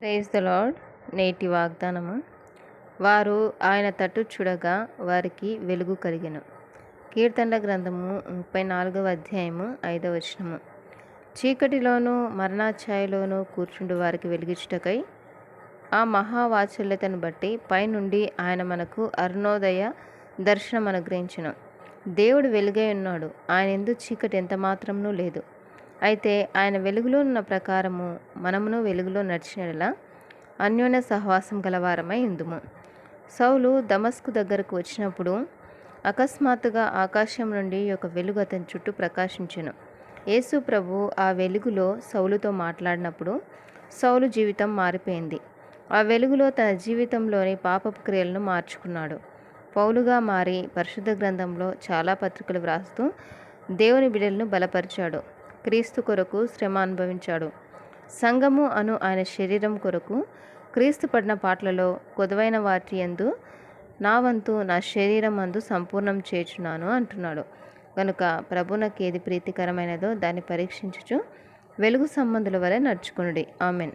Praise the lord. నేటి వాగ్దానము. వారు ఆయన తట్టు చూడగా వారికి వెలుగు కలిగెను. కీర్తనల గ్రంథము ముప్పై నాలుగవ అధ్యాయము ఐదవ వచనము. చీకటిలోనూ మరణాఛాయలోనూ కూర్చుండు వారికి వెలిగించుటకై ఆ మహావాత్సల్యతను బట్టి పైనుండి ఆయన మనకు అరుణోదయ దర్శనం అనుగ్రహించను దేవుడు వెలుగై ఉన్నాడు. ఆయన ఎందు చీకటి ఎంత మాత్రమునూ లేదు. అయితే ఆయన వెలుగులో ఉన్న ప్రకారము మనమును వెలుగులో నడిచినలా అన్యోన్య సహవాసం గలవారమై ఉందుము. సౌలు దమస్కు దగ్గరకు వచ్చినప్పుడు అకస్మాత్తుగా ఆకాశం నుండి ఒక వెలుగు అతని చుట్టూ ప్రకాశించెను. యేసు ప్రభు ఆ వెలుగులో సౌలుతో మాట్లాడినప్పుడు సౌలు జీవితం మారిపోయింది. ఆ వెలుగులో తన జీవితంలోని పాపపు క్రియలను మార్చుకున్నాడు. పౌలుగా మారి పరిశుద్ధ గ్రంథంలో చాలా పత్రికలు వ్రాస్తూ దేవుని బిడలను బలపరిచాడు. క్రీస్తు కొరకు శ్రమ అనుభవించాడు. సంఘము అను ఆయన శరీరం కొరకు క్రీస్తు పడిన పాటలలో కొదవైన వాటి ఎందు నా వంతు నా శరీరం అందు సంపూర్ణం చేర్చున్నాను అంటున్నాడు. కనుక ప్రభునకు ఏది ప్రీతికరమైనదో దాన్ని పరీక్షించుచు వెలుగు సంబంధుల వలె నడుచుకునుడి. ఆమెన్.